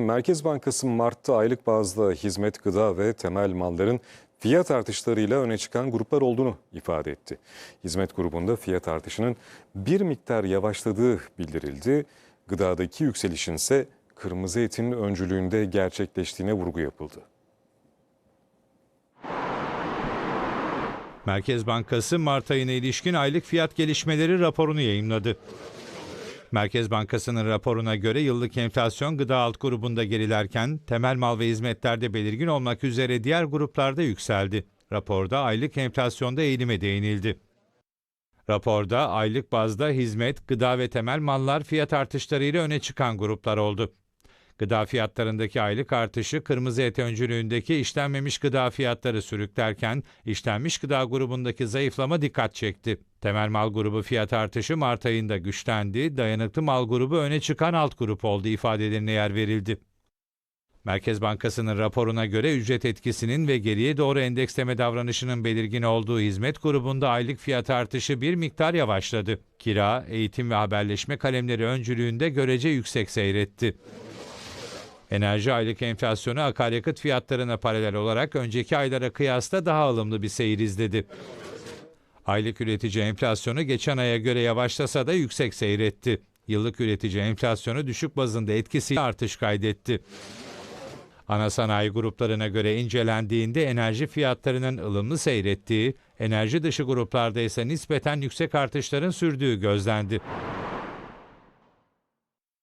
Merkez Bankası Mart'ta aylık bazda hizmet, gıda ve temel malların fiyat artışlarıyla öne çıkan gruplar olduğunu ifade etti. Hizmet grubunda fiyat artışının bir miktar yavaşladığı bildirildi. Gıdadaki yükselişin ise kırmızı etin öncülüğünde gerçekleştiğine vurgu yapıldı. Merkez Bankası Mart ayına ilişkin aylık fiyat gelişmeleri raporunu yayımladı. Merkez Bankası'nın raporuna göre yıllık enflasyon gıda alt grubunda gerilerken temel mal ve hizmetlerde belirgin olmak üzere diğer gruplarda yükseldi. Raporda aylık enflasyonda eğilime değinildi. Raporda aylık bazda hizmet, gıda ve temel mallar fiyat artışlarıyla öne çıkan gruplar oldu. Gıda fiyatlarındaki aylık artışı kırmızı et öncülüğündeki işlenmemiş gıda fiyatları sürüklerken işlenmiş gıda grubundaki zayıflama dikkat çekti. Temel mal grubu fiyat artışı Mart ayında güçlendi, dayanıklı mal grubu öne çıkan alt grup oldu ifadelerine yer verildi. Merkez Bankası'nın raporuna göre ücret etkisinin ve geriye doğru endeksleme davranışının belirgin olduğu hizmet grubunda aylık fiyat artışı bir miktar yavaşladı. Kira, eğitim ve haberleşme kalemleri öncülüğünde görece yüksek seyretti. Enerji aylık enflasyonu akaryakıt fiyatlarına paralel olarak önceki aylara kıyasla daha ılımlı bir seyir izledi. Aylık üretici enflasyonu geçen aya göre yavaşlasa da yüksek seyretti. Yıllık üretici enflasyonu düşük bazında etkisiyle artış kaydetti. Ana sanayi gruplarına göre incelendiğinde enerji fiyatlarının ılımlı seyrettiği, enerji dışı gruplarda ise nispeten yüksek artışların sürdüğü gözlendi.